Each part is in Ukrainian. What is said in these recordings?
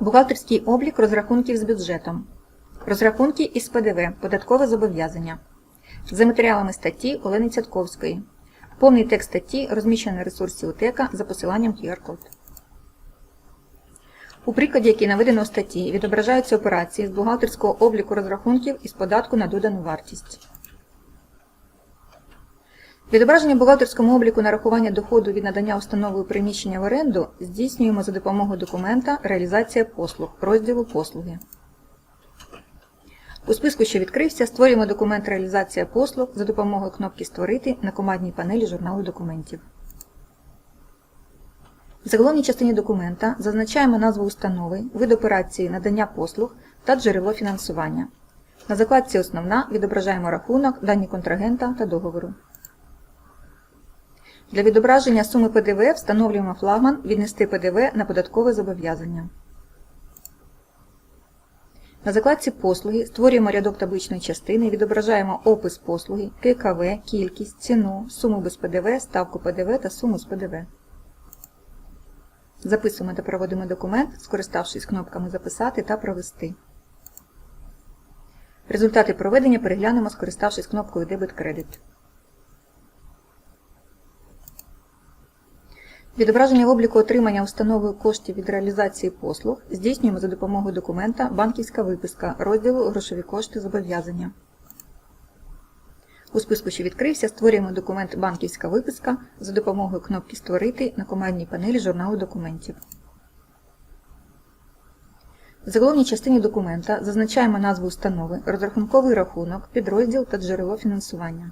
Бухгалтерський облік розрахунків з бюджетом. Розрахунки із ПДВ. Податкове зобов'язання. За матеріалами статті Олени Цятковської. Повний текст статті розміщено на ресурсі УТЕКа за посиланням QR-код. У прикладі, який наведено в статті, відображаються операції з бухгалтерського обліку розрахунків із податку на додану вартість. Відображення бухгалтерському обліку нарахування доходу від надання установою приміщення в оренду здійснюємо за допомогою документа Реалізація послуг розділу Послуги. У списку, що відкрився, створюємо документ Реалізація послуг за допомогою кнопки Створити на командній панелі журналу документів. В заголовній частині документа зазначаємо назву установи, вид операції надання послуг та джерело фінансування. На закладці Основна відображаємо рахунок, дані контрагента та договору. Для відображення суми ПДВ встановлюємо флагман Віднести ПДВ на податкове зобов'язання. На закладці Послуги створюємо рядок табличної частини, відображаємо опис послуги, ККВ, кількість, ціну, суму без ПДВ, ставку ПДВ та суму з ПДВ. Записуємо та проводимо документ, скориставшись кнопками Записати та Провести. Результати проведення переглянемо, скориставшись кнопкою Дебет-кредит. Відображення обліку отримання установою коштів від реалізації послуг здійснюємо за допомогою документа Банківська виписка розділу Грошові кошти зобов'язання. У списку, що відкрився, створюємо документ Банківська виписка за допомогою кнопки Створити на командній панелі журналу документів. В заголовній частині документа зазначаємо назву установи, розрахунковий рахунок, підрозділ та джерело фінансування.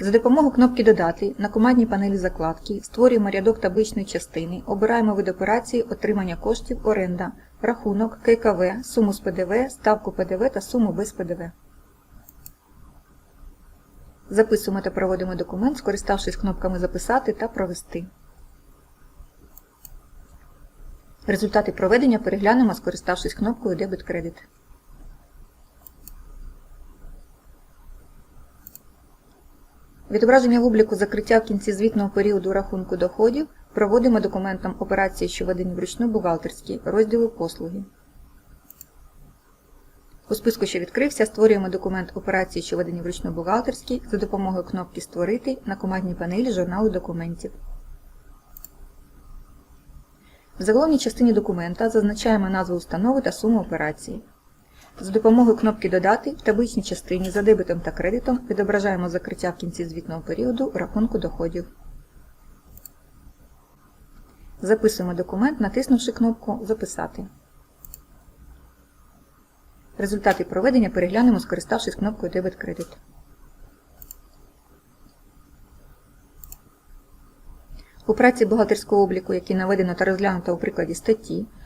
За допомогою кнопки Додати на командній панелі закладки створюємо рядок табличної частини, обираємо вид операції отримання коштів оренда, рахунок, ККВ, суму з ПДВ, ставку ПДВ та суму без ПДВ. Записуємо та проводимо документ, скориставшись кнопками Записати та Провести. Результати проведення переглянемо, скориставшись кнопкою Дебет-кредит. Відображення в обліку закриття в кінці звітного періоду рахунку доходів проводимо документом операції, що введені вручну бухгалтерські, розділу послуги. У списку, що відкрився, створюємо документ операції, що введені вручну бухгалтерські за допомогою кнопки Створити на командній панелі журналу документів. В заголовній частині документа зазначаємо назву установи та суму операції. За допомогою кнопки Додати в табличній частині за дебетом та кредитом відображаємо закриття в кінці звітного періоду рахунку доходів. Записуємо документ, натиснувши кнопку Записати. Результати проведення переглянемо, скориставшись кнопкою Дебет кредит. У праці бухгалтерського обліку, який наведено та розглянуто у прикладі статті,